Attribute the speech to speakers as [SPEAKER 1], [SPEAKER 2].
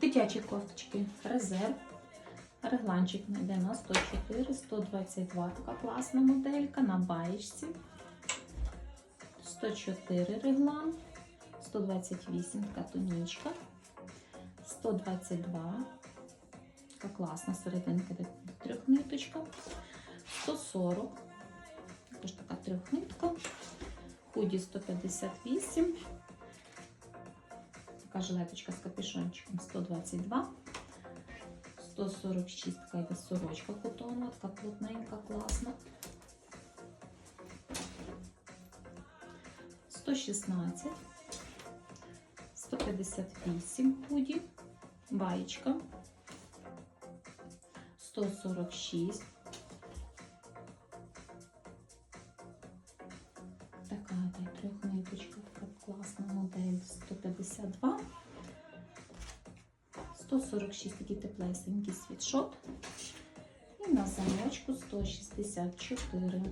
[SPEAKER 1] Дитячі кофточки. Резерв. Регланчик йде на 104, 122 така класна моделька на баєчці. 104 реглан, 128 така тонічка, 122 така класна серединка трьохниточка, 140 також така трьохнитка, худі 158, така жилеточка з капюшончиком 122. 146 така йде сорочка котонова, така плотненька, класна. 116, 158 худі, баєчка, 146. Така класна модель 152. 146 такий теплесенький світшот. І на замочку 164.